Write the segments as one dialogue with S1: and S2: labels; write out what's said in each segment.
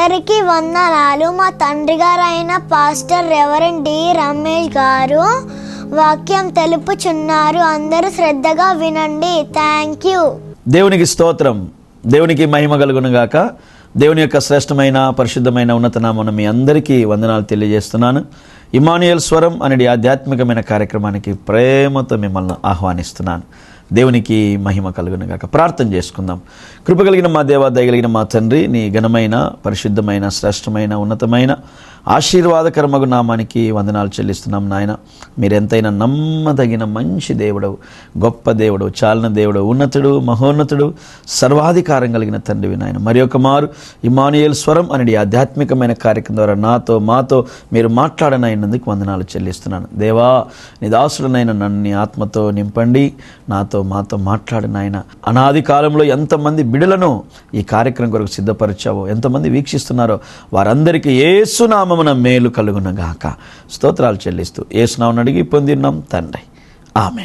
S1: అందరికీ వందనాలు. మా తండ్రి గారైన పాస్టర్ రెవరెండ్ డి. రమేష్ గారు వాక్యం తెలుపుచున్నారు. అందరూ శ్రద్ధగా వినండి. Thank you.
S2: దేవునికి స్తోత్రం. దేవునికి మహిమ కలుగును గాక. దేవుని యొక్క శ్రేష్టమైన పరిశుద్ధమైన ఉన్నత నామను మీ అందరికీ వందనాలు తెలియజేస్తున్నాను. ఇమానుయల్ స్వరం అనేది ఆధ్యాత్మికమైన కార్యక్రమానికి ప్రేమతో మిమ్మల్ని ఆహ్వానిస్తున్నాను. దేవునికి మహిమ కలుగును గాక. ప్రార్థన చేసుకుందాం. కృప కలిగిన మా దేవ దయగలిగిన మా తండ్రి నీ ఘనమైన పరిశుద్ధమైన శ్రేష్టమైన ఉన్నతమైన ఆశీర్వాదకరమగు నామానికి వందనాలు చెల్లిస్తున్నాం నాయన. మీరెంతైనా నమ్మదగిన మంచి దేవుడవు గొప్ప దేవుడు చాలన దేవుడు ఉన్నతుడు మహోన్నతుడు సర్వాధికారం కలిగిన తండ్రివి నాయన. మరి ఒక మారు ఇమానుయేల్ స్వరం అనేది ఆధ్యాత్మికమైన కార్యక్రమం ద్వారా నాతో మాతో మీరు మాట్లాడనైనందుకు వందనాలు చెల్లిస్తున్నాను. దేవా నిదాసుడనైన నన్ను నీ ఆత్మతో నింపండి నాతో మాతో మాట్లాడినాయన అనాది కాలంలో ఎంతమంది బిడలను ఈ కార్యక్రమం కొరకు సిద్ధపరిచావో ఎంతమంది వీక్షిస్తున్నారో వారందరికీ ఏసునామ నామమున మేలు కలుగునగాక. స్తోత్రాలు చెల్లిస్తూ ఏసునామను అడిగి పొందిన్నాం తండ్రి. ఆమె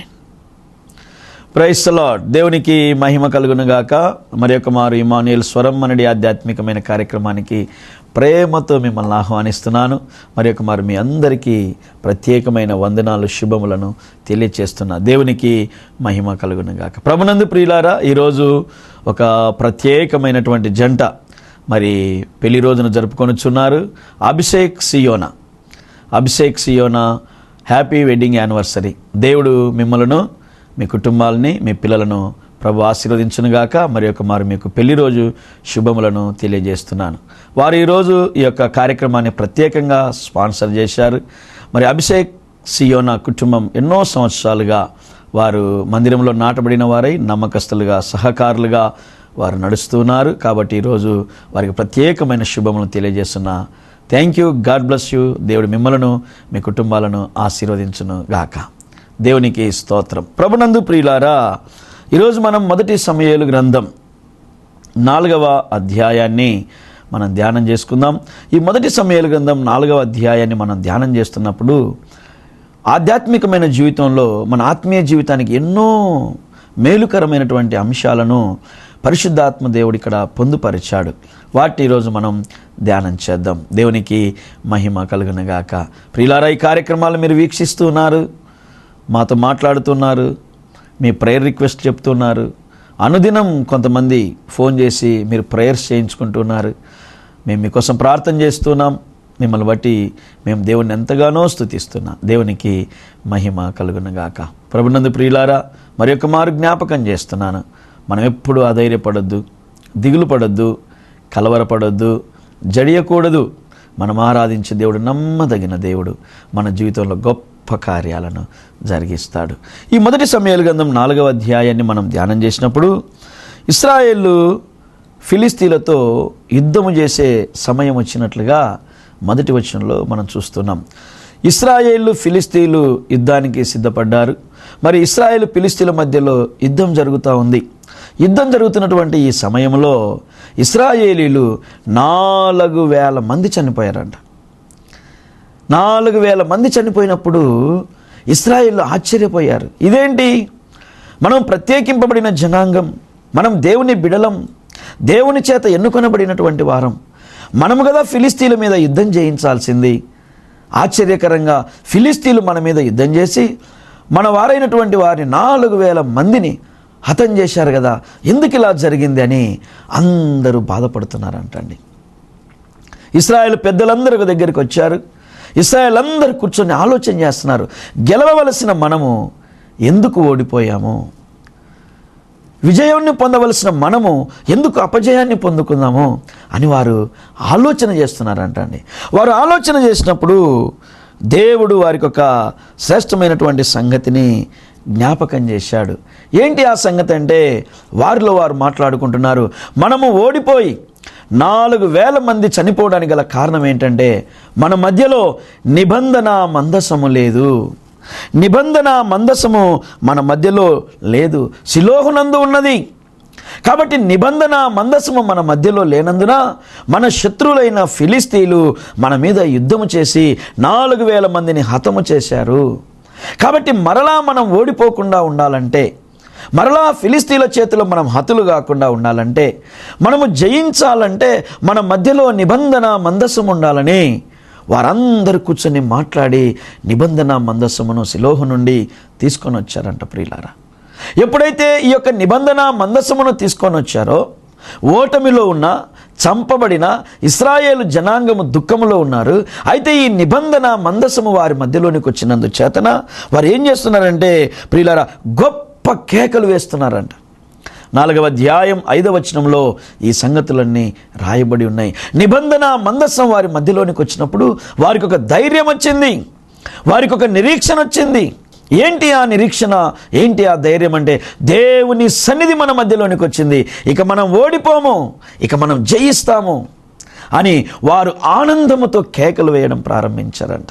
S2: ప్రైస్ దేవునికి మహిమ కలుగునుగాక. మరి యొక్క మారు ఇమానుయల్ స్వరం అనేది ఆధ్యాత్మికమైన కార్యక్రమానికి ప్రేమతో మిమ్మల్ని ఆహ్వానిస్తున్నాను. మరి యొక్క మారు మీ అందరికీ ప్రత్యేకమైన వందనాలు శుభములను తెలియచేస్తున్నా దేవునికి మహిమ కలుగునుగాక. ప్రభునందు ప్రియులారా ఈరోజు ఒక ప్రత్యేకమైనటువంటి జంట మరి పెళ్ళి రోజున జరుపుకొనిచున్నారు. Abhishek Siona. Abhishek Siona happy wedding anniversary. దేవుడు మిమ్మలను మీ కుటుంబాలని మీ పిల్లలను ప్రభు ఆశీర్వదించునుగాక. మరి యొక్క మరి మీకు పెళ్ళి రోజు శుభములను తెలియజేస్తున్నాను. వారు ఈరోజు ఈ యొక్క కార్యక్రమాన్ని ప్రత్యేకంగా స్పాన్సర్ చేశారు. మరి అభిషేక్ సియోనా కుటుంబం ఎన్నో సంవత్సరాలుగా వారు మందిరంలో నాటబడిన వారై నమ్మకస్తులుగా సహకారులుగా వారు నడుస్తున్నారు. కాబట్టి ఈరోజు వారికి ప్రత్యేకమైన శుభములను తెలియజేస్తున్న. Thank you God bless you దేవుడు మిమ్మలను మీ కుటుంబాలను ఆశీర్వదించును గాక. దేవునికి స్తోత్రం. ప్రభునందు ప్రియులారా ఈరోజు మనం మొదటి సమయాలు గ్రంథం నాలుగవ అధ్యాయాన్ని మనం ధ్యానం చేసుకుందాం. ఈ మొదటి సమయాల గ్రంథం నాలుగవ అధ్యాయాన్ని మనం ధ్యానం చేస్తున్నప్పుడు ఆధ్యాత్మికమైన జీవితంలో మన ఆత్మీయ జీవితానికి ఎన్నో మేలుకరమైనటువంటి అంశాలను పరిశుద్ధాత్మ దేవుడు ఇక్కడ పొందుపరిచాడు. వాటి ఈరోజు మనం ధ్యానం చేద్దాం. దేవునికి మహిమ కలుగునగాక. ప్రియులారా ఈ కార్యక్రమాలు మీరు వీక్షిస్తున్నారు మాతో మాట్లాడుతున్నారు మీ ప్రేయర్ రిక్వెస్ట్ చెప్తున్నారు. అనుదినం కొంతమంది ఫోన్ చేసి మీరు ప్రేయర్స్ చేయించుకుంటున్నారు మేము మీకోసం ప్రార్థన చేస్తున్నాం. మిమ్మల్ని బట్టి మేము దేవుని ఎంతగానో స్థుతిస్తున్నాం దేవునికి మహిమ కలుగునగాక. ప్రభునందు ప్రియులారా మరి మారు జ్ఞాపకం చేస్తున్నాను. మనం ఎప్పుడు అధైర్యపడొద్దు దిగులు పడొద్దు కలవరపడొద్దు జడియకూడదు. మనం ఆరాధించే దేవుడు నమ్మదగిన దేవుడు మన జీవితంలో గొప్ప కార్యాలను జరిగిస్తాడు. ఈ మొదటి సమయాల గ్రంథం నాలుగవ అధ్యాయాన్ని మనం ధ్యానం చేసినప్పుడు ఇస్రాయేళ్ళు ఫిలిస్తీన్లతో యుద్ధము చేసే సమయం వచ్చినట్లుగా మొదటి వచనంలో మనం చూస్తున్నాం. ఇస్రాయేళ్ళు ఫిలిస్తీన్లు యుద్ధానికి సిద్ధపడ్డారు. మరి ఇస్రాయేల్ ఫిలిస్తీన్ల మధ్యలో యుద్ధం జరుగుతూ ఉంది. యుద్ధం జరుగుతున్నటువంటి ఈ సమయంలో ఇస్రాయేలీలు నాలుగు వేల మంది చనిపోయారంట. నాలుగు వేల మంది చనిపోయినప్పుడు ఇస్రాయేల్ ఆశ్చర్యపోయారు. ఇదేంటి? మనం ప్రత్యేకింపబడిన జనాంగం మనం దేవుని బిడలం దేవుని చేత ఎన్నుకొనబడినటువంటి వారం. మనము కదా ఫిలిస్తీన్ల మీద యుద్ధం చేయించాల్సింది ఆశ్చర్యకరంగా ఫిలిస్తీన్లు మన మీద యుద్ధం చేసి మన వారైనటువంటి వారిని నాలుగు వేల మందిని హతం చేశారు కదా ఎందుకు ఇలా జరిగింది అని అందరూ బాధపడుతున్నారంటండి. ఇస్రాయేల్ పెద్దలందరూ ఒక దగ్గరికి వచ్చారు. ఇస్రాయేల్ అందరూ కూర్చొని ఆలోచన చేస్తున్నారు. గెలవవలసిన మనము ఎందుకు ఓడిపోయాము? విజయాన్ని పొందవలసిన మనము ఎందుకు అపజయాన్ని పొందుకుందాము అని వారు ఆలోచన చేస్తున్నారంటండి. వారు ఆలోచన చేసినప్పుడు దేవుడు వారికి ఒక శ్రేష్టమైనటువంటి సంగతిని జ్ఞాపకం చేశాడు. ఏంటి ఆ సంగతి అంటే వారిలో వారు మాట్లాడుకుంటున్నారు మనము ఓడిపోయి నాలుగు వేల మంది చనిపోవడానికి గల కారణం ఏంటంటే మన మధ్యలో నిబంధన మందసము లేదు. నిబంధన మందసము మన మధ్యలో లేదు. శిలోహునందు ఉన్నది. కాబట్టి నిబంధన మందసము మన మధ్యలో లేనందున మన శత్రువులైన ఫిలిస్తీన్లు మన మీద యుద్ధము చేసి నాలుగు వేల మందిని హతము చేశారు. కాబట్టి మరలా మనం ఓడిపోకుండా ఉండాలంటే మరలా ఫిలిస్తీన్ల చేతిలో మనం హతులు కాకుండా ఉండాలంటే మనము జయించాలంటే మన మధ్యలో నిబంధన మందసం ఉండాలని వారందరూ కూర్చొని మాట్లాడి నిబంధన మందస్సమును శిలోహ నుండి తీసుకొని వచ్చారంట ప్రియులారా. ఎప్పుడైతే ఈ యొక్క నిబంధన మందస్సమును తీసుకొని వచ్చారో ఓటమిలో ఉన్న చంపబడిన ఇస్రాయేలు జనాంగము దుఃఖములో ఉన్నారు. అయితే ఈ నిబంధన మందసము వారి మధ్యలోనికి వచ్చినందు చేతన వారు ఏం చేస్తున్నారంటే ప్రియులారా గొప్ప కేకలు వేస్తున్నారంట. నాలుగవ అధ్యాయం ఐదవ వచనంలో ఈ సంగతులన్నీ రాయబడి ఉన్నాయి. నిబంధన మందస్సం వారి మధ్యలోనికి వచ్చినప్పుడు వారికి ఒక ధైర్యం వచ్చింది. వారికి ఒక నిరీక్షణ వచ్చింది. ఏంటి ఆ నిరీక్షణ? ఏంటి ఆ ధైర్యం అంటే దేవుని సన్నిధి మన మధ్యలోనికి వచ్చింది. ఇక మనం ఓడిపోము. ఇక మనం జయిస్తాము అని వారు ఆనందముతో కేకలు వేయడం ప్రారంభించారంట.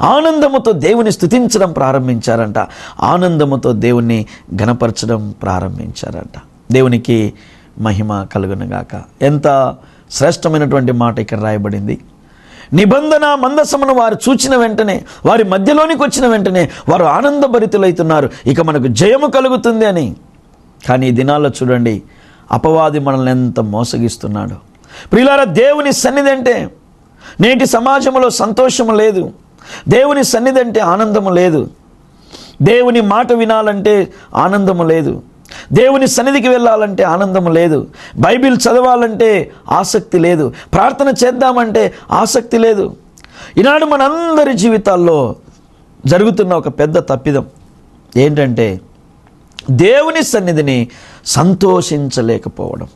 S2: ఆనందముతో దేవుని స్తుతించడం ప్రారంభించారంట. ఆనందముతో దేవుణ్ణి గణపరచడం ప్రారంభించారంట. దేవునికి మహిమ కలుగునగాక. ఎంత శ్రేష్టమైనటువంటి మాట ఇక్కడ రాయబడింది. నిబంధన మందసమును వారు చూచిన వెంటనే వారి మధ్యలోనికి వచ్చిన వెంటనే వారు ఆనందభరితులైతున్నారు. ఇక మనకు జయము కలుగుతుంది అని. కానీ ఈ దినాల్లో చూడండి అపవాది మనల్ని ఎంత మోసగిస్తున్నాడు. ప్రియులార దేవుని సన్నిధి అంటే నేటి సమాజంలో సంతోషము లేదు. దేవుని సన్నిధి అంటే ఆనందము లేదు. దేవుని మాట వినాలంటే ఆనందము లేదు. దేవుని సన్నిధికి వెళ్ళాలంటే ఆనందం లేదు. బైబిల్ చదవాలంటే ఆసక్తి లేదు. ప్రార్థన చేద్దామంటే ఆసక్తి లేదు. ఈనాడు మనందరి జీవితాల్లో జరుగుతున్న ఒక పెద్ద తప్పిదం ఏంటంటే దేవుని సన్నిధిని సంతోషించలేకపోవడం.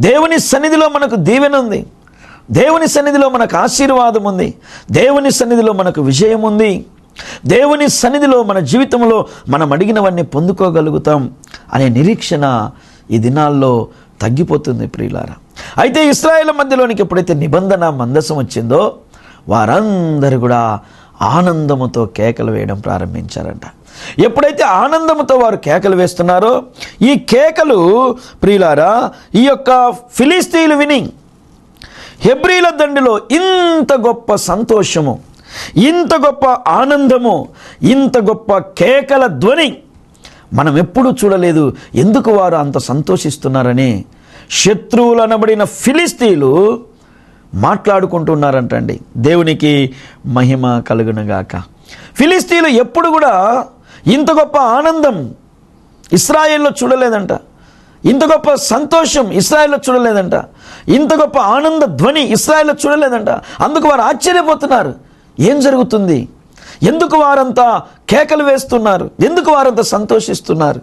S2: దేవుని సన్నిధిలో మనకు దీవెన ఉంది. దేవుని సన్నిధిలో మనకు ఆశీర్వాదం ఉంది. దేవుని సన్నిధిలో మనకు విజయం ఉంది. దేవుని సన్నిధిలో మన జీవితంలో మనం అడిగినవన్నీ పొందుకోగలుగుతాం అనే నిరీక్షణ ఈ దినాల్లో తగ్గిపోతుంది ప్రియులారా. అయితే ఇస్రాయేల్ మధ్యలోనికి ఎప్పుడైతే నిబంధన మందసం వచ్చిందో వారందరూ కూడా ఆనందముతో కేకలు వేయడం ప్రారంభించారంట. ఎప్పుడైతే ఆనందముతో వారు కేకలు వేస్తున్నారో ఈ కేకలు ప్రియులారా ఈ యొక్క ఫిలిస్తీన్లు విని హెబ్రీల దండిలో ఇంత గొప్ప సంతోషము ఇంత గొప్ప ఆనందము ఇంత గొప్ప కేకల ధ్వని మనం ఎప్పుడూ చూడలేదు. ఎందుకు వారు అంత సంతోషిస్తున్నారని? శత్రువులు అనబడిన ఫిలిస్తీన్లు మాట్లాడుకుంటున్నారంటండి. దేవునికి మహిమ కలుగునగాక. ఫిలిస్తీన్లు ఎప్పుడు కూడా ఇంత గొప్ప ఆనందం ఇస్రాయేల్లో చూడలేదంట. ఇంత గొప్ప సంతోషం ఇస్రాయేల్లో చూడలేదంట. ఇంత గొప్ప ఆనంద ధ్వని ఇస్రాయేల్లో చూడలేదంట. అందుకు వారు ఆశ్చర్యపోతున్నారు. ఏం జరుగుతుంది? ఎందుకు వారంతా కేకలు వేస్తున్నారు? ఎందుకు వారంతా సంతోషిస్తున్నారు?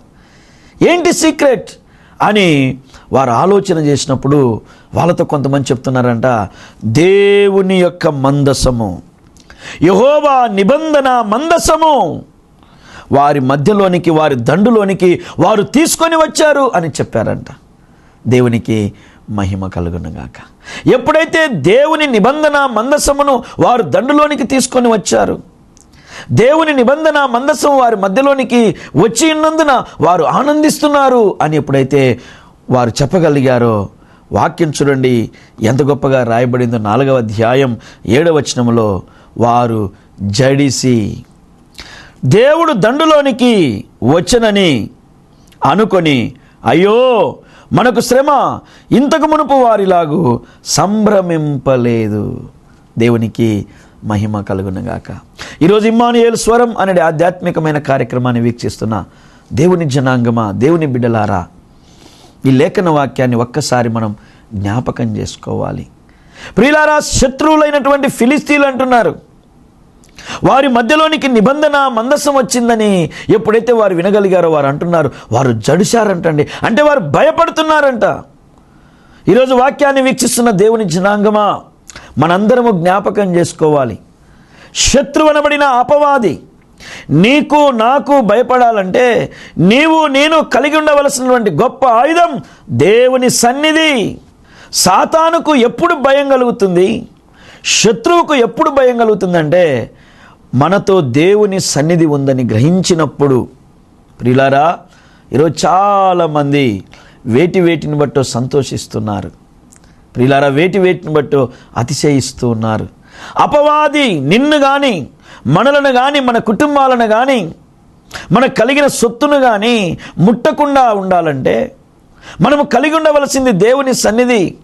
S2: ఏంటి సీక్రెట్? అని వారు ఆలోచన చేసినప్పుడు వాళ్ళతో కొంతమంది చెప్తున్నారంట దేవుని యొక్క మందసము యహోవా నిబంధన మందసము వారి మధ్యలోనికి వారి దండులోనికి వారు తీసుకొని వచ్చారు అని చెప్పారంట. దేవునికి మహిమ కలుగునగాక. ఎప్పుడైతే దేవుని నిబంధన మందసమును వారు దండులోనికి తీసుకొని వచ్చారు దేవుని నిబంధన మందసం వారి మధ్యలోనికి వచ్చి ఉన్నందున వారు ఆనందిస్తున్నారు అని ఎప్పుడైతే వారు చెప్పగలిగారో వాక్యం చూడండి ఎంత గొప్పగా రాయబడిందో నాలుగవ అధ్యాయం ఏడవచనంలో వారు జడిసి దేవుడు దండులోనికి వచ్చనని అనుకొని అయ్యో మనకు శ్రమ ఇంతకు మునుపు వారిలాగు సంభ్రమింపలేదు. దేవునికి మహిమ కలుగునగాక. ఈరోజు ఇమ్మానుయేల్ స్వరం అనే ఆధ్యాత్మికమైన కార్యక్రమాన్ని వీక్షిస్తున్న దేవుని జనాంగమా దేవుని బిడ్డలారా ఈ లేఖన వాక్యాన్ని ఒక్కసారి మనం జ్ఞాపకం చేసుకోవాలి. ప్రియులారా శత్రువులైనటువంటి ఫిలిస్తీన్లు అంటున్నారు. వారి మధ్యలోనికి నిబంధన మందస్సం వచ్చిందని ఎప్పుడైతే వారు వినగలిగారో వారు అంటున్నారు వారు జడిశారంటండి. అంటే వారు భయపడుతున్నారంట. ఈరోజు వాక్యాన్ని వీక్షిస్తున్న దేవుని జనాంగమా మనందరము జ్ఞాపకం చేసుకోవాలి. శత్రు అనబడిన అపవాది నీకు నాకు భయపడాలంటే నీవు నేను కలిగి ఉండవలసినటువంటి గొప్ప ఆయుధం దేవుని సన్నిధి. సాతానుకు ఎప్పుడు భయం కలుగుతుంది? శత్రువుకు ఎప్పుడు భయం కలుగుతుందంటే మనతో దేవుని సన్నిధి ఉందని గ్రహించినప్పుడు ప్రిలారా ఈరోజు చాలామంది వేటి వేటిని బట్టో సంతోషిస్తున్నారు. ప్రిలారా వేటి వేటిని బట్టో అతిశయిస్తూ ఉన్నారు. అపవాది నిన్ను కానీ మనలను కానీ మన కుటుంబాలను కానీ మనకు కలిగిన సొత్తును కానీ ముట్టకుండా ఉండాలంటే మనము కలిగి ఉండవలసింది దేవుని సన్నిధి.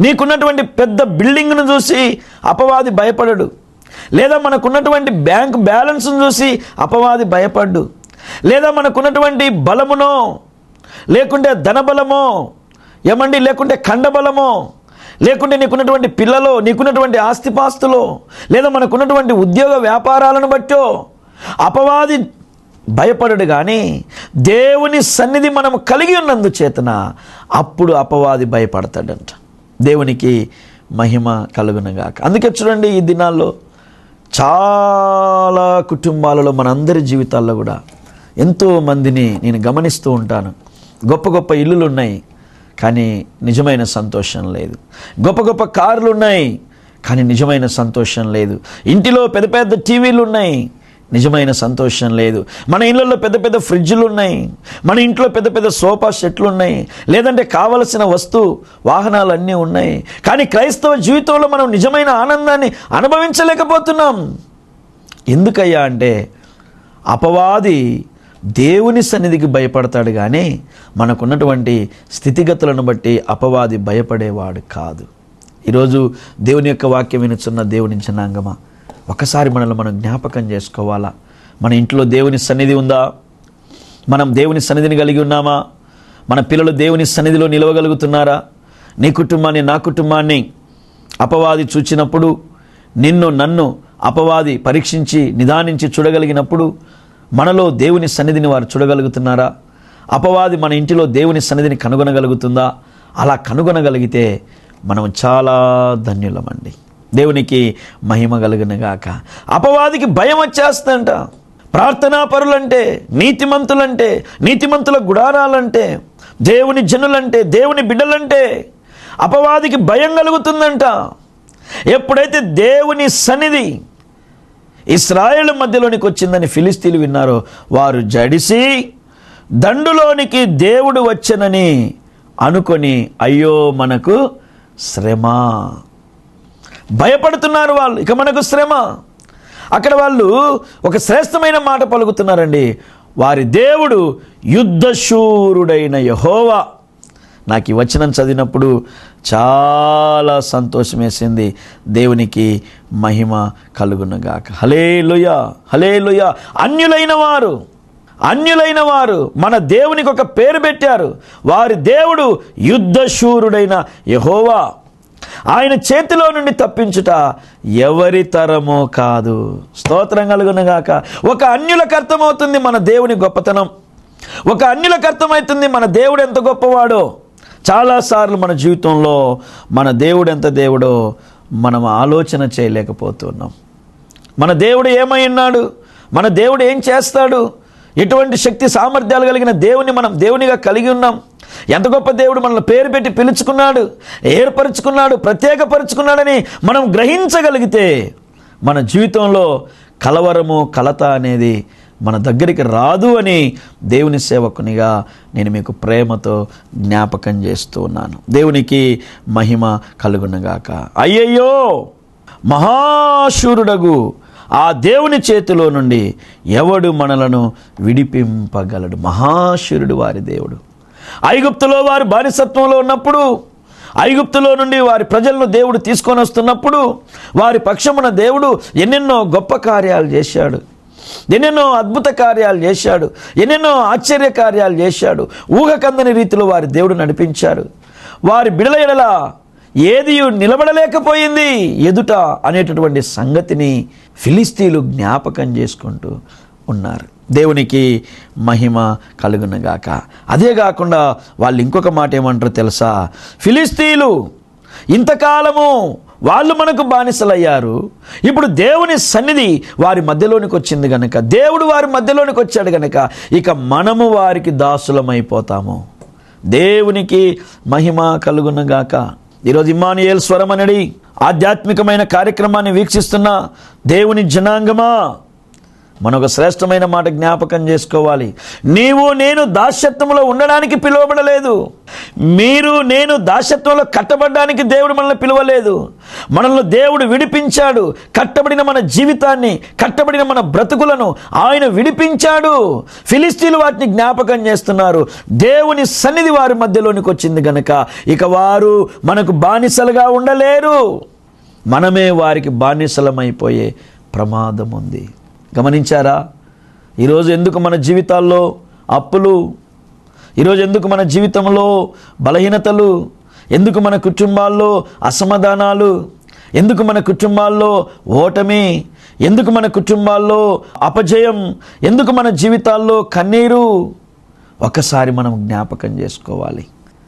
S2: నీకున్నటువంటి పెద్ద బిల్డింగ్ను చూసి అపవాది భయపడడు. లేదా మనకున్నటువంటి బ్యాంక్ బ్యాలెన్స్ను చూసి అపవాది భయపడ్డు లేదా మనకున్నటువంటి బలమునో లేకుంటే ధనబలమో ఏమండి లేకుంటే ఖండబలమో లేకుంటే నీకున్నటువంటి పిల్లలో నీకున్నటువంటి ఆస్తిపాస్తులో లేదా మనకున్నటువంటి ఉద్యోగ వ్యాపారాలను బట్టో అపవాది భయపడడు కానీ దేవుని సన్నిధి మనం కలిగి ఉన్నందు చేతన అప్పుడు అపవాది భయపడతాడంట. దేవునికి మహిమ కలుగునగాక. అందుకే చూడండి ఈ దినాల్లో చాలా కుటుంబాలలో మనందరి జీవితాల్లో కూడా ఎంతో మందిని నేను గమనిస్తూ ఉంటాను. గొప్ప గొప్ప ఇల్లులు ఉన్నాయి కానీ నిజమైన సంతోషం లేదు. గొప్ప గొప్ప కార్లు ఉన్నాయి కానీ నిజమైన సంతోషం లేదు. ఇంటిలో పెద్ద పెద్ద టీవీలు ఉన్నాయి నిజమైన సంతోషం లేదు. మన ఇళ్ళల్లో పెద్ద పెద్ద ఫ్రిడ్జ్లు ఉన్నాయి మన ఇంట్లో పెద్ద పెద్ద సోఫా సెట్లు ఉన్నాయి లేదంటే కావలసిన వస్తు వాహనాలు అన్నీ ఉన్నాయి. కానీ క్రైస్తవ జీవితంలో మనం నిజమైన ఆనందాన్ని అనుభవించలేకపోతున్నాం. ఎందుకయ్యా అంటే అపవాది దేవుని సన్నిధికి భయపడతాడు కానీ మనకున్నటువంటి స్థితిగతులను బట్టి అపవాది భయపడేవాడు కాదు. ఈరోజు దేవుని యొక్క వాక్యం వినుచున్న దేవుని జనాంగమా? ఒకసారి మనల్ని మనం జ్ఞాపకం చేసుకోవాలా? మన ఇంట్లో దేవుని సన్నిధి ఉందా? మనం దేవుని సన్నిధిని కలిగి ఉన్నామా? మన పిల్లలు దేవుని సన్నిధిలో నిలవగలుగుతున్నారా? నీ కుటుంబాన్ని నా కుటుంబాన్ని అపవాది చూచినప్పుడు నిన్ను నన్ను అపవాది పరీక్షించి నిదానించి చూడగలిగినప్పుడు మనలో దేవుని సన్నిధిని వారు చూడగలుగుతున్నారా? అపవాది మన ఇంటిలో దేవుని సన్నిధిని కనుగొనగలుగుతుందా? అలా కనుగొనగలిగితే మనం చాలా ధన్యులమండి. దేవునికి మహిమ కలుగునుగాక అపవాదికి భయం వచ్చేస్తుందంట. ప్రార్థనా పరులంటే నీతిమంతులంటే నీతిమంతుల గుడారాలంటే దేవుని జనులంటే దేవుని బిడ్డలంటే అపవాదికి భయం కలుగుతుందంట. ఎప్పుడైతే దేవుని సన్నిధి ఇస్రాయేల్ మధ్యలోనికి వచ్చిందని ఫిలిస్తీన్లు విన్నారో వారు జడిసి దండులోనికి దేవుడు వచ్చనని అనుకొని అయ్యో మనకు శ్రమ. భయపడుతున్నారు వాళ్ళు. ఇక మనకు శ్రమ. అక్కడ వాళ్ళు ఒక శ్రేష్టమైన మాట పలుకుతున్నారండి. వారి దేవుడు యుద్ధశూరుడైన యహోవా. నాకు ఈ వచనం చదివినప్పుడు చాలా సంతోషం వేసింది. దేవునికి మహిమ కలుగునగాక. హలే లుయ హలే లుయ అన్యులైన వారు అన్యులైన వారు మన దేవునికి ఒక పేరు పెట్టారు. వారి దేవుడు యుద్ధశూరుడైన యహోవా. ఆయన చేతిలో నుండి తప్పించుట ఎవరి తరమో కాదు. స్తోత్రం కలుగునగాక ఒక అన్యులకు అర్థమవుతుంది మన దేవుని గొప్పతనం. ఒక అన్యులకు అర్థమవుతుంది మన దేవుడు ఎంత గొప్పవాడో. చాలాసార్లు మన జీవితంలో మన దేవుడు ఎంత దేవుడో మనం ఆలోచన చేయలేకపోతున్నాం. మన దేవుడు ఏమై ఉన్నాడు? మన దేవుడు ఏం చేస్తాడు? ఎటువంటి శక్తి సామర్థ్యాలు కలిగిన దేవుని మనం దేవునిగా కలిగి ఉన్నాం. ఎంత గొప్ప దేవుడు మనల్ని పేరు పెట్టి పిలుచుకున్నాడు ఏర్పరచుకున్నాడు ప్రత్యేకపరుచుకున్నాడని మనం గ్రహించగలిగితే మన జీవితంలో కలవరము కలత అనేది మన దగ్గరికి రాదు అని దేవుని సేవకునిగా నేను మీకు ప్రేమతో జ్ఞాపకం చేస్తూ ఉన్నాను. దేవునికి మహిమ కలుగునగాక. అయ్యయ్యో! మహాశూరుడగు ఆ దేవుని చేతిలో నుండి ఎవడు మనలను విడిపింపగలడు? మహాశూరుడు వారి దేవుడు. ఐగుప్తులో వారు బానిసత్వంలో ఉన్నప్పుడు ఐగుప్తులో నుండి వారి ప్రజలను దేవుడు తీసుకొని వస్తున్నప్పుడు వారి పక్షమున దేవుడు ఎన్నెన్నో గొప్ప కార్యాలు చేశాడు. ఎన్నెన్నో అద్భుత కార్యాలు చేశాడు. ఎన్నెన్నో ఆశ్చర్య కార్యాలు చేశాడు. ఊహకందని రీతిలో వారి దేవుడు నడిపించాడు వారి బిడల ఎడల ఏది నిలబడలేకపోయింది ఎదుట అనేటటువంటి సంగతిని ఫిలిస్తీన్లు జ్ఞాపకం చేసుకుంటూ ఉన్నారు. దేవునికి మహిమ కలుగునగాక. అదే కాకుండా వాళ్ళు ఇంకొక మాట ఏమంటారు తెలుసా? ఫిలిస్తీలు ఇంతకాలము వాళ్ళు మనకు బానిసలయ్యారు. ఇప్పుడు దేవుని సన్నిధి వారి మధ్యలోనికి వచ్చింది గనక దేవుడు వారి మధ్యలోనికి వచ్చాడు గనక ఇక మనము వారికి దాసులమైపోతాము. దేవునికి మహిమ కలుగునగాక. ఈరోజు ఇమానుయేల్ స్వరమనడి ఆధ్యాత్మికమైన కార్యక్రమాన్ని వీక్షిస్తున్న దేవుని జనాంగమా? మనకు శ్రేష్టమైన మాట జ్ఞాపకం చేసుకోవాలి. నీవు నేను దాస్యత్వంలో ఉండడానికి పిలువబడలేదు. మీరు నేను దాస్యత్వంలో కట్టబడడానికి దేవుడు మనల్ని పిలువలేదు. మనల్ని దేవుడు విడిపించాడు. కట్టబడిన మన జీవితాన్ని కట్టబడిన మన బ్రతుకులను ఆయన విడిపించాడు. ఫిలిస్తీన్లు వాటిని జ్ఞాపకం చేస్తున్నారు. దేవుని సన్నిధి వారి మధ్యలోనికి వచ్చింది గనక ఇక వారు మనకు బానిసలుగా ఉండలేరు. మనమే వారికి బానిసలమైపోయే ప్రమాదం ఉంది గమనించారా? ఈరోజు ఎందుకు మన జీవితాల్లో అప్పులు? ఈరోజు ఎందుకు మన జీవితంలో బలహీనతలు? ఎందుకు మన కుటుంబాల్లో అసమాధానాలు? ఎందుకు మన కుటుంబాల్లో ఓటమి? ఎందుకు మన కుటుంబాల్లో అపజయం? ఎందుకు మన జీవితాల్లో కన్నీరు? ఒక్కసారి మనం జ్ఞాపకం చేసుకోవాలి.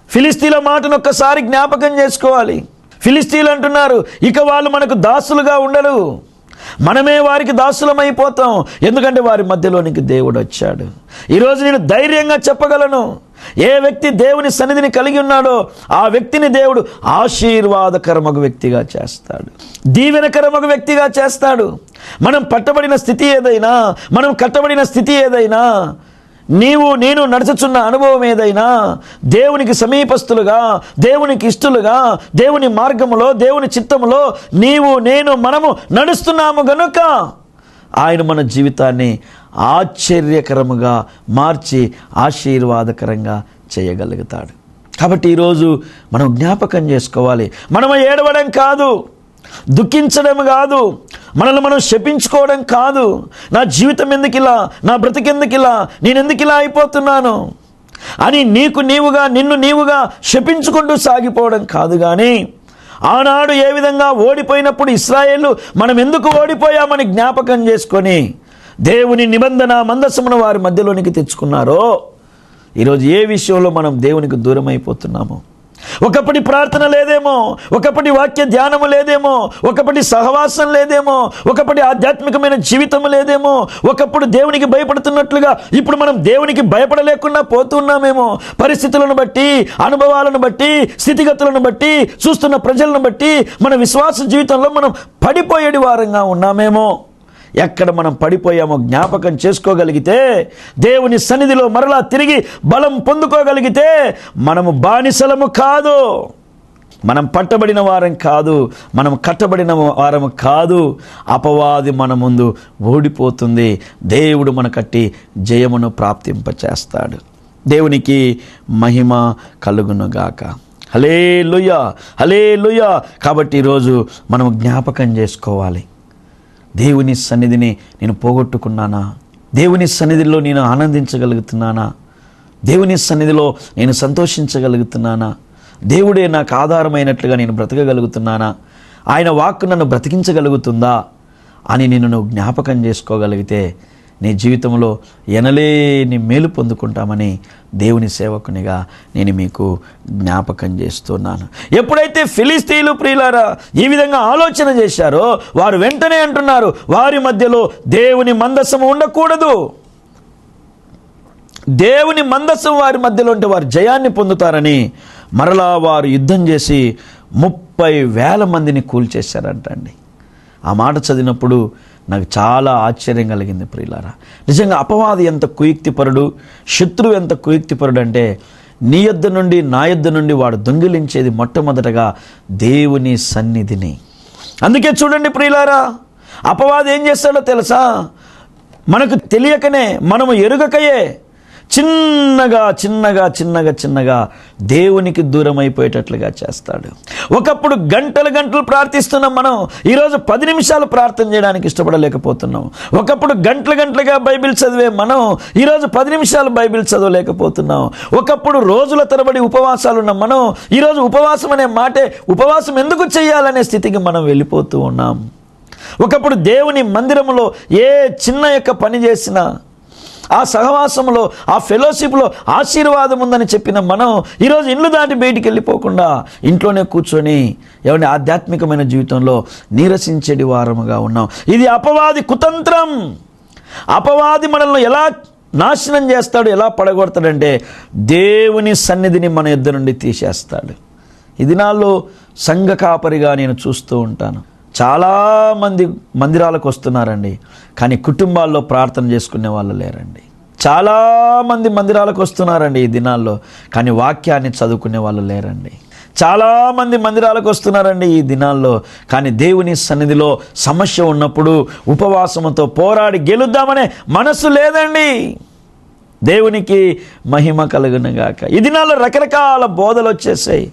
S2: ఫిలిస్తీన్ల మాటను ఒక్కసారి జ్ఞాపకం చేసుకోవాలి. ఫిలిస్తీన్లు అంటున్నారు ఇక వాళ్ళు మనకు దాసులుగా ఉండరు. మనమే వారికి దాసులమైపోతాం. ఎందుకంటే వారి మధ్యలోనికి దేవుడు వచ్చాడు. ఈరోజు నేను ధైర్యంగా చెప్పగలను. ఏ వ్యక్తి దేవుని సన్నిధిని కలిగి ఉన్నాడో ఆ వ్యక్తిని దేవుడు ఆశీర్వాదకరమగు వ్యక్తిగా చేస్తాడు. దీవెనకరమగు వ్యక్తిగా చేస్తాడు. మనం పట్టబడిన స్థితి ఏదైనా మనం కట్టబడిన స్థితి ఏదైనా నీవు నేను నడుచుచున్న అనుభవం ఏదైనా దేవునికి సమీపస్తులుగా దేవునికి ఇష్టలుగా దేవుని మార్గములో దేవుని చిత్తములో నీవు నేను మనము నడుస్తున్నాము గనుక ఆయన మన జీవితాన్ని ఆశ్చర్యకరముగా మార్చి ఆశీర్వాదకరంగా చేయగలుగుతాడు. కాబట్టి ఈరోజు మనం జ్ఞాపకం చేసుకోవాలి. మనం ఏడవడం కాదు. దుఃఖించడం కాదు. మనల్ని మనం శపించుకోవడం కాదు. నా జీవితం ఎందుకు ఇలా? నా బ్రతికెందుకు ఇలా? నేను ఎందుకు ఇలా అయిపోతున్నాను? అని నీకు నీవుగా నిన్ను నీవుగా శపించుకుంటూ సాగిపోవడం కాదు కానీ ఆనాడు ఏ విధంగా ఓడిపోయినప్పుడు ఇస్రాయేళ్ళు మనం ఎందుకు ఓడిపోయామని జ్ఞాపకం చేసుకొని దేవుని నిబంధన మందసమును వారి మధ్యలోనికి తెచ్చుకున్నారో ఈరోజు ఏ విషయంలో మనం దేవునికి దూరం అయిపోతున్నామో ఒకప్పటి ప్రార్థన లేదేమో ఒకప్పటి వాక్య ధ్యానము లేదేమో ఒకప్పటి సహవాసం లేదేమో ఒకప్పటి ఆధ్యాత్మికమైన జీవితం లేదేమో ఒకప్పుడు దేవునికి భయపడుతున్నట్లుగా ఇప్పుడు మనం దేవునికి భయపడలేకుండా పోతున్నామేమో. పరిస్థితులను బట్టి అనుభవాలను బట్టి స్థితిగతులను బట్టి చూస్తున్న ప్రజలను బట్టి మన విశ్వాస జీవితంలో మనం పడిపోయేడి వారంగా ఉన్నామేమో. ఎక్కడ మనం పడిపోయామో జ్ఞాపకం చేసుకోగలిగితే దేవుని సన్నిధిలో మరలా తిరిగి బలం పొందుకోగలిగితే మనము బానిసలము కాదు. మనం పట్టబడిన వారం కాదు మనం కట్టబడిన వారం కాదు. అపవాది మన ముందు ఓడిపోతుంది. దేవుడు మన కట్టి జయమును ప్రాప్తింపచేస్తాడు. దేవునికి మహిమ కలుగునుగాక. హలే లుయ హలే లుయ కాబట్టి ఈరోజు మనం జ్ఞాపకం చేసుకోవాలి. దేవుని సన్నిధిని నేను పోగొట్టుకున్నానా? దేవుని సన్నిధిలో నేను ఆనందించగలుగుతున్నానా? దేవుని సన్నిధిలో నేను సంతోషించగలుగుతున్నానా? దేవుడే నాకు ఆధారమైనట్లుగా నేను బ్రతకగలుగుతున్నానా? ఆయన వాక్కు నన్ను బ్రతికించగలుగుతుందా? అని నేను జ్ఞాపకం చేసుకోగలిగితే నీ జీవితంలో ఎనలేని మేలు పొందుకుంటామని దేవుని సేవకునిగా నేను మీకు జ్ఞాపకం చేస్తున్నాను. ఎప్పుడైతే ఫిలిస్తీన్లు ప్రియులారా ఈ విధంగా ఆలోచన చేశారో వారు వెంటనే అంటున్నారు వారి మధ్యలో దేవుని మందస్సము ఉండకూడదు. దేవుని మందస్సం వారి మధ్యలో ఉంటే వారు జయాన్ని పొందుతారని మరలా వారు యుద్ధం చేసి ముప్పై వేల మందిని కూల్చేశారంటండి. ఆ మాట చదివినప్పుడు నాకు చాలా ఆశ్చర్యం కలిగింది ప్రియులారా. నిజంగా అపవాది ఎంత కుయుక్తిపరుడు శత్రువు ఎంత కుయుక్తిపరుడు అంటే నీ యొద్ద నుండి నా యొద్ద నుండి వాడు దొంగిలించేది మొట్టమొదటగా దేవుని సన్నిధిని. అందుకే చూడండి ప్రియులారా అపవాది ఏం చేస్తాడో తెలుసా? మనకు తెలియకనే మనము ఎరుగకయే చిన్నగా చిన్నగా చిన్నగా చిన్నగా దేవునికి దూరం అయిపోయేటట్లుగా చేస్తాడు. ఒకప్పుడు గంటలు గంటలు ప్రార్థిస్తున్నాం మనం. ఈరోజు పది నిమిషాలు ప్రార్థన చేయడానికి ఇష్టపడలేకపోతున్నాం. ఒకప్పుడు గంటలు గంటలుగా బైబిల్ చదివే మనం ఈరోజు పది నిమిషాలు బైబిల్ చదవలేకపోతున్నాం. ఒకప్పుడు రోజుల తరబడి ఉపవాసాలు ఉన్న మనం ఈరోజు ఉపవాసం అనే మాటే ఉపవాసం ఎందుకు చేయాలనే స్థితికి మనం వెళ్ళిపోతూ ఉన్నాం. ఒకప్పుడు దేవుని మందిరంలో ఏ చిన్న యొక్క పని చేసినా ఆ సహవాసంలో ఆ ఫెలోషిప్లో ఆశీర్వాదం ఉందని చెప్పిన మనం ఈరోజు ఇల్లు దాటి బయటికి వెళ్ళిపోకుండా ఇంట్లోనే కూర్చొని ఎవరి ఆధ్యాత్మికమైన జీవితంలో నీరసించేటి వారముగా ఉన్నాం. ఇది అపవాది కుతంత్రం. అపవాది మనల్ని ఎలా నాశనం చేస్తాడు ఎలా పడగొడతాడంటే దేవుని సన్నిధిని మన ఇద్దరు నుండి తీసేస్తాడు. ఈ దినాల్లో సంఘ కాపరిగా నేను చూస్తూ ఉంటాను. చాలామంది మందిరాలకు వస్తున్నారండి. కానీ కుటుంబాల్లో ప్రార్థన చేసుకునే వాళ్ళు లేరండి. చాలామంది మందిరాలకు వస్తున్నారండి ఈ దినాల్లో. కానీ వాక్యాన్ని చదువుకునే వాళ్ళు లేరండి. చాలామంది మందిరాలకు వస్తున్నారండి ఈ దినాల్లో. కానీ దేవుని సన్నిధిలో సమస్య ఉన్నప్పుడు ఉపవాసంతో పోరాడి గెలుద్దామనే మనసు లేదండి. దేవునికి మహిమ కలుగునగాక. ఈ దినాల్లో రకరకాల బోధలు వచ్చేసాయి.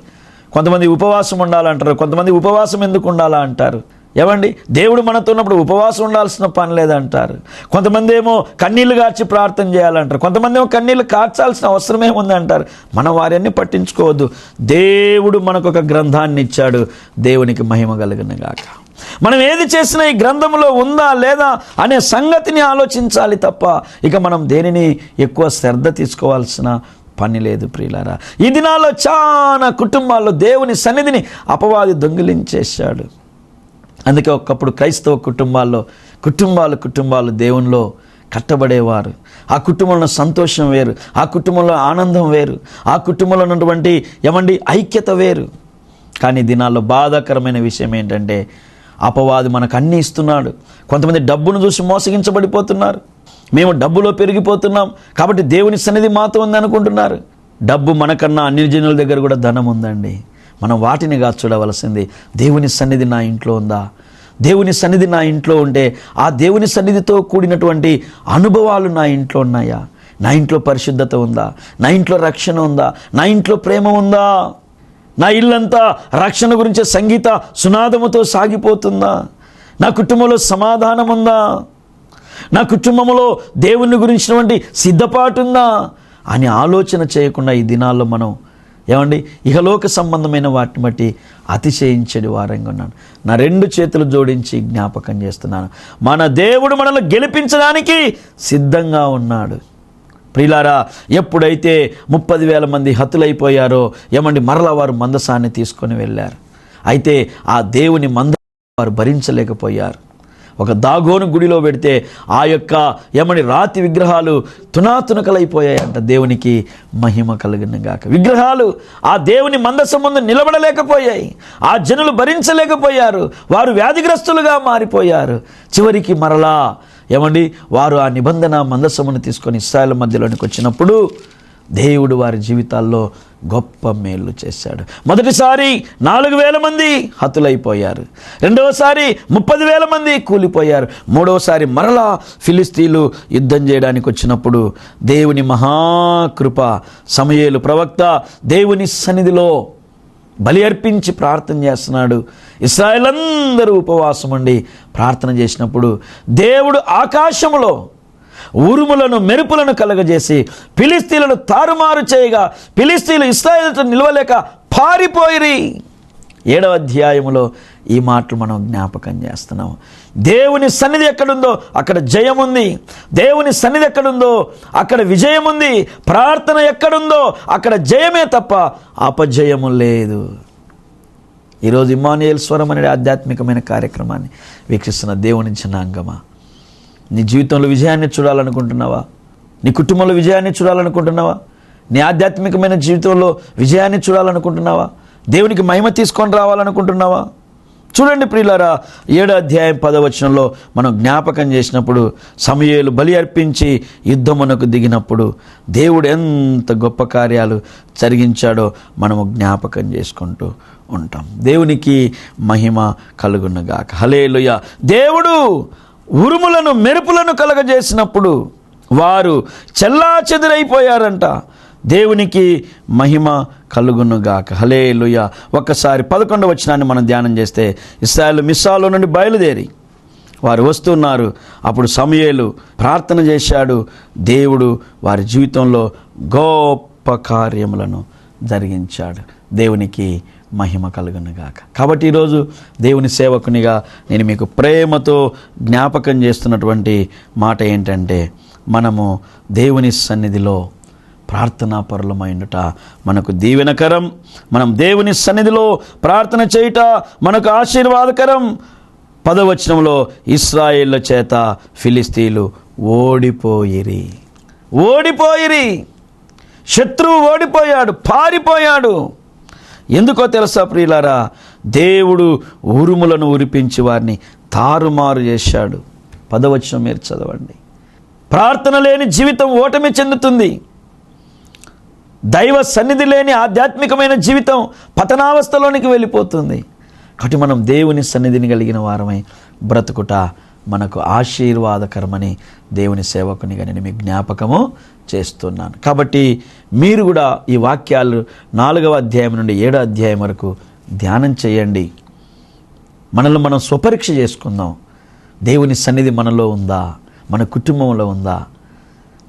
S2: కొంతమంది ఉపవాసం ఉండాలంటారు కొంతమంది ఉపవాసం ఎందుకు ఉండాలా అంటారు. ఏమండి? దేవుడు మనతో ఉన్నప్పుడు ఉపవాసం ఉండాల్సిన పని లేదంటారు. కొంతమంది ఏమో కన్నీళ్ళు కార్చి ప్రార్థన చేయాలంటారు. కొంతమంది ఏమో కన్నీళ్ళు కార్చాల్సిన అవసరమే ఉంది అంటారు మనం వారిని పట్టించుకోవద్దు. దేవుడు మనకు ఒక గ్రంథాన్ని ఇచ్చాడు. దేవునికి మహిమ కలిగినగాక మనం ఏది చేసినా ఈ గ్రంథంలో ఉందా లేదా అనే సంగతిని ఆలోచించాలి తప్ప ఇక మనం దేనిని ఎక్కువ శ్రద్ధ తీసుకోవాల్సిన పని లేదు ప్రియులారా. ఈ దినాల్లో చాలా కుటుంబాల్లో దేవుని సన్నిధిని అపవాది దొంగిలించేశాడు. అందుకే ఒకప్పుడు క్రైస్తవ కుటుంబాల్లో కుటుంబాలు కుటుంబాలు దేవునిలో కట్టబడేవారు. ఆ కుటుంబంలో సంతోషం వేరు ఆ కుటుంబంలో ఆనందం వేరు ఆ కుటుంబంలో ఉన్నటువంటి ఏమండి ఐక్యత వేరు. కానీ దినాల్లో బాధాకరమైన విషయం ఏంటంటే అపవాది మనకు అన్నీ ఇస్తున్నాడు. కొంతమంది డబ్బును చూసి మోసగించబడిపోతున్నారు. మేము డబ్బులో పెరిగిపోతున్నాం. కాబట్టి దేవుని సన్నిధి మాతో ఉంది అనుకుంటున్నారు. డబ్బు మనకన్నా అన్ని జనుల దగ్గర కూడా ధనం ఉందండి. మనం వాటిని కాదు చూడవలసింది. దేవుని సన్నిధి నా ఇంట్లో ఉందా? దేవుని సన్నిధి నా ఇంట్లో ఉంటే ఆ దేవుని సన్నిధితో కూడినటువంటి అనుభవాలు నా ఇంట్లో ఉన్నాయా? నా ఇంట్లో పరిశుద్ధత ఉందా? నా ఇంట్లో రక్షణ ఉందా? నా ఇంట్లో ప్రేమ ఉందా? నా ఇల్లంతా రక్షణ గురించి సంగీత సునాదముతో సాగిపోతుందా? నా కుటుంబంలో సమాధానం ఉందా? నా కుటుంబంలో దేవుని గురించినటువంటి సిద్ధపాటుందా అని ఆలోచన చేయకుండా ఈ దినాల్లో మనం ఏమండి ఇహలోక సంబంధమైన వాటిని బట్టి అతిశయించడి వారంగా ఉన్నాను. నా రెండు చేతులు జోడించి జ్ఞాపకం చేస్తున్నాను. మన దేవుడు మనల్ని గెలిపించడానికి సిద్ధంగా ఉన్నాడు. ప్రిలారా ఎప్పుడైతే ముప్పది వేల మంది హతులైపోయారో ఏమండి మరలా వారు మందసాన్ని తీసుకొని వెళ్ళారు. అయితే ఆ దేవుని మంద వారు భరించలేకపోయారు. ఒక దాగోను గుడిలో పెడితే ఆ యొక్క యమని రాతి విగ్రహాలు తునాతునకలైపోయాయంట. దేవునికి మహిమ కలిగినగాక. విగ్రహాలు ఆ దేవుని మందస్సు ముందు నిలబడలేకపోయాయి. ఆ జనులు భరించలేకపోయారు. వారు వ్యాధిగ్రస్తులుగా మారిపోయారు. చివరికి మరలా ఏమండి? వారు ఆ నిబంధన మందసమును తీసుకొని ఇస్రాయల్ మధ్యలోనికి వచ్చినప్పుడు దేవుడు వారి జీవితాల్లో గొప్ప మేలు చేశాడు. మొదటిసారి నాలుగు వేల మంది హతులైపోయారు. రెండవసారి ముప్పది వేల మంది కూలిపోయారు. మూడవసారి మరలా ఫిలిస్తీన్లు యుద్ధం చేయడానికి వచ్చినప్పుడు దేవుని మహాకృప సమయేలు ప్రవక్త దేవుని సన్నిధిలో బలి అర్పించి ప్రార్థన చేస్తున్నాడు. ఇస్రాయలందరూ ఉపవాసం ఉండి ప్రార్థన చేసినప్పుడు దేవుడు ఆకాశములో ఉరుములను మెరుపులను కలగజేసి ఫిలిస్తీన్లను తారుమారు చేయగా ఫిలిస్తీన్లు ఇస్రాయేల్తో నిలవలేక పారిపోయిరి. ఏడవ అధ్యాయములో ఈ మాటలు మనం జ్ఞాపకం చేస్తున్నాం. దేవుని సన్నిధి ఎక్కడుందో అక్కడ జయం ఉంది దేవుని సన్నిధి ఎక్కడుందో అక్కడ విజయం ఉంది ప్రార్థన ఎక్కడుందో అక్కడ జయమే తప్ప అపజయము లేదు. ఈరోజు ఇమానుయేల్ స్వరం అనే ఆధ్యాత్మికమైన కార్యక్రమాన్ని వీక్షిస్తున్న దేవుని జనాంగమా? నీ జీవితంలో విజయాన్ని చూడాలనుకుంటున్నావా? నీ కుటుంబంలో విజయాన్ని చూడాలనుకుంటున్నావా? నీ ఆధ్యాత్మికమైన జీవితంలో విజయాన్ని చూడాలనుకుంటున్నావా? దేవునికి మహిమ తీసుకొని రావాలనుకుంటున్నావా? చూడండి ప్రియులారా ఏడో అధ్యాయం పదవచనంలో మనం జ్ఞాపకం చేసినప్పుడు సమయాలు బలి అర్పించి యుద్ధమునకు దిగినప్పుడు దేవుడు ఎంత గొప్ప కార్యాలు జరిగించాడో మనము జ్ఞాపకం చేసుకుంటూ ఉంటాం. దేవునికి మహిమ కలుగునగాక. హలేలుయ దేవుడు ఉరుములను మెరుపులను కలగజేసినప్పుడు వారు చెల్లా చెదిరైపోయారంట దేవునికి మహిమ కలుగునుగాక. హలే లుయ ఒక్కసారి పదకొండు వచనాన్ని మనం ధ్యానం చేస్తే ఇస్రాయల్ మిస్సాలో నుండి బయలుదేరి. వారు వస్తున్నారు. అప్పుడు సమయలు ప్రార్థన చేశాడు. దేవుడు వారి జీవితంలో గొప్ప కార్యములను జరిగించాడు. దేవునికి మహిమ కలుగునుగాక. కాబట్టి ఈరోజు దేవుని సేవకునిగా నేను మీకు ప్రేమతో జ్ఞాపకం చేస్తున్నటువంటి మాట ఏంటంటే మనము దేవుని సన్నిధిలో ప్రార్థనా పరులమైండుట మనకు దీవెనకరం. మనం దేవుని సన్నిధిలో ప్రార్థన చేయుట మనకు ఆశీర్వాదకరం. పదవచనంలో ఇస్రాయేళ్ళ చేత ఫిలిస్తీన్లు ఓడిపోయిరి. ఓడిపోయిరి. శత్రువు ఓడిపోయాడు పారిపోయాడు. ఎందుకో తెలుసా ప్రియులారా? దేవుడు ఉరుములను ఉరిపించి వారిని తారుమారు చేశాడు. పదవచనం మీరు చదవండి. ప్రార్థన లేని జీవితం ఓటమి చెందుతుంది. దైవ సన్నిధి లేని ఆధ్యాత్మికమైన జీవితం పతనావస్థలోనికి వెళ్ళిపోతుంది. కాబట్టి మనం దేవుని సన్నిధిని కలిగిన వారమై బ్రతుకుట మనకు ఆశీర్వాదకరమని దేవుని సేవకునిగా నేను మీ జ్ఞాపకము చేస్తున్నాను. కాబట్టి మీరు కూడా ఈ వాక్యాలు నాలుగవ అధ్యాయం నుండి ఏడో అధ్యాయం వరకు ధ్యానం చేయండి. మనల్ని మనం స్వపరీక్ష చేసుకుందాం. దేవుని సన్నిధి మనలో ఉందా? మన కుటుంబంలో ఉందా?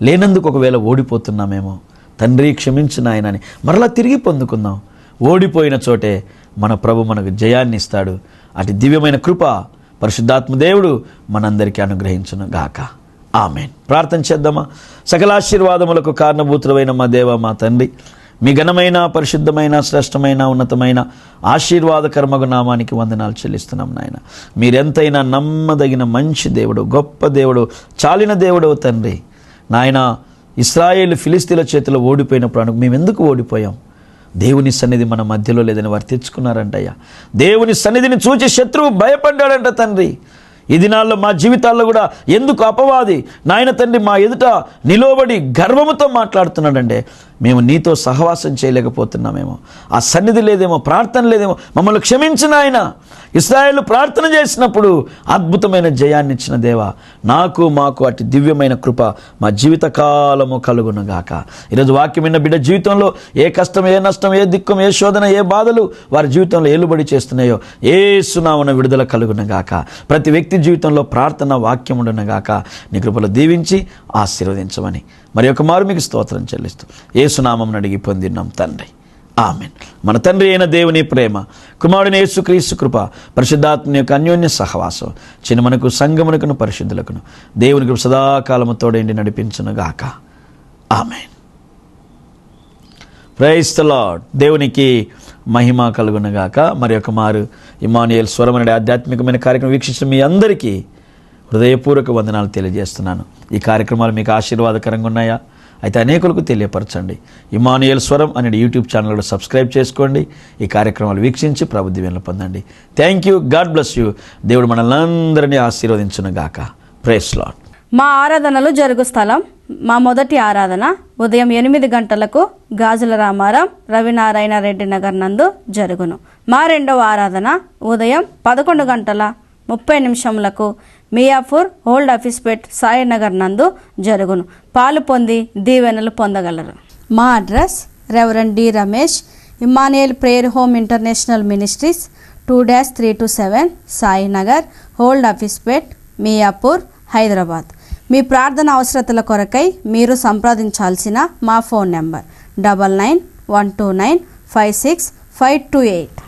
S2: లేనందుకు ఒకవేళ ఓడిపోతున్నామేమో? తండ్రి క్షమించిన ఆయన అని మరలా తిరిగి పొందుకుందాం. ఓడిపోయిన చోటే మన ప్రభు మనకు జయాన్ని ఇస్తాడు. అటు దివ్యమైన కృప పరిశుద్ధాత్మ దేవుడు మనందరికీ అనుగ్రహించును గాక. ఆమెన్. ప్రార్థన చేద్దామా? సకలాశీర్వాదములకు కారణభూతులమైన మా దేవ మా తండ్రి. మీ ఘనమైన పరిశుద్ధమైన శ్రేష్టమైన ఉన్నతమైన ఆశీర్వాదకర్మగు నామానికి వందనాలు చెల్లిస్తున్నాం నాయన. మీరెంతైనా నమ్మదగిన మంచి దేవుడు గొప్ప దేవుడు చాలిన దేవుడు తండ్రి. నాయన ఇస్రాయేల్ ఫిలిస్తీన్ల చేతిలో ఓడిపోయినప్పుడు మేము ఎందుకు ఓడిపోయాం? దేవుని సన్నిధి మన మధ్యలో లేదని వారు తెచ్చుకున్నారంటయ్యా దేవుని సన్నిధిని చూచి శత్రువు భయపడ్డాడంట తండ్రి. ఈ దినాల్లో మా జీవితాల్లో కూడా ఎందుకు అపవాది? నాయన తండ్రి మా ఎదుట నిలవబడి గర్వముతో మాట్లాడుతున్నాడంటే మేము నీతో సహవాసం చేయలేకపోతున్నామేమో. ఆ సన్నిధి లేదేమో ప్రార్థన లేదేమో. మమ్మల్ని క్షమించిన ఆయన ఇస్రాయేల్ ప్రార్థన చేసినప్పుడు అద్భుతమైన జయాన్ని ఇచ్చిన దేవా నాకు మాకు అటు దివ్యమైన కృప మా జీవితకాలము కలుగునుగాక. ఈరోజు వాక్యం విన్న బిడ్డ జీవితంలో ఏ కష్టం ఏ నష్టం ఏ దిక్కం ఏ శోధన ఏ బాధలు వారి జీవితంలో ఏలుబడి చేస్తున్నాయో ఏ సునామన విడుదల కలుగునుగాక. ప్రతి వ్యక్తి జీవితంలో ప్రార్థన వాక్యం ఉండునుగాక. నీ కృపలో దీవించి ఆశీర్వదించమని మరి ఒక మారు మీకు స్తోత్రం చెల్లిస్తూ ఏసునామం అడిగి పొందినాం తండ్రి. ఆమెన్. మన తండ్రి అయిన దేవుని ప్రేమ కుమారుని యేసుక్రీస్తు కృప పరిశుద్ధాత్మ యొక్క అన్యోన్య సహవాసం చిన్నమనకు సంగమునకును పరిశుద్ధులకును దేవుని కృప సదాకాలము తోడేంటి నడిపించునుగాక. ఆమెన్. Praise the Lord. దేవునికి మహిమ కలుగునగాక. మరి ఒక మారు ఇమానుయల్ స్వరం అనే ఆధ్యాత్మికమైన కార్యక్రమం వీక్షించిన మీ అందరికీ హృదయపూర్వక వందనాలు తెలియజేస్తున్నాను. ఈ కార్యక్రమాలు మీకు ఆశీర్వాదకరంగా ఉన్నాయా? అయితే అనేకులకు తెలియపరచండి. ఇమానుయల్ స్వరం అనే యూట్యూబ్ ఛానల్ కూడా సబ్స్క్రైబ్ చేసుకోండి. ఈ కార్యక్రమాలు వీక్షించి ప్రభు పొందండి. Thank you God bless you దేవుడు మనల్ని అందరినీ ఆశీర్వదించును గాక ప్రేస్ లాడ్
S3: మా ఆరాధనలు జరుగు స్థలం. మా మొదటి ఆరాధన ఉదయం ఎనిమిది గంటలకు గాజుల రామారాం రవినారాయణ రెడ్డి నగర్ నందు జరుగును. మా రెండవ ఆరాధన ఉదయం పదకొండు గంటల ముప్పై నిమిషములకు మియాపూర్ ఓల్డ్ ఆఫీస్పేట్ సాయి సాయినగర్ నందు జరుగును. పాలు పొంది దీవెనలు పొందగలరు. మా address reverend D Ramesh Emmanuel prayer home international ministries two dash three two seven Sainagar old office Hafeezpet Miyapur Hyderabad. మీ ప్రార్థన అవసరతల కొరకై మీరు సంప్రదించాల్సిన మా phone number double nine one two nine five six five two eight.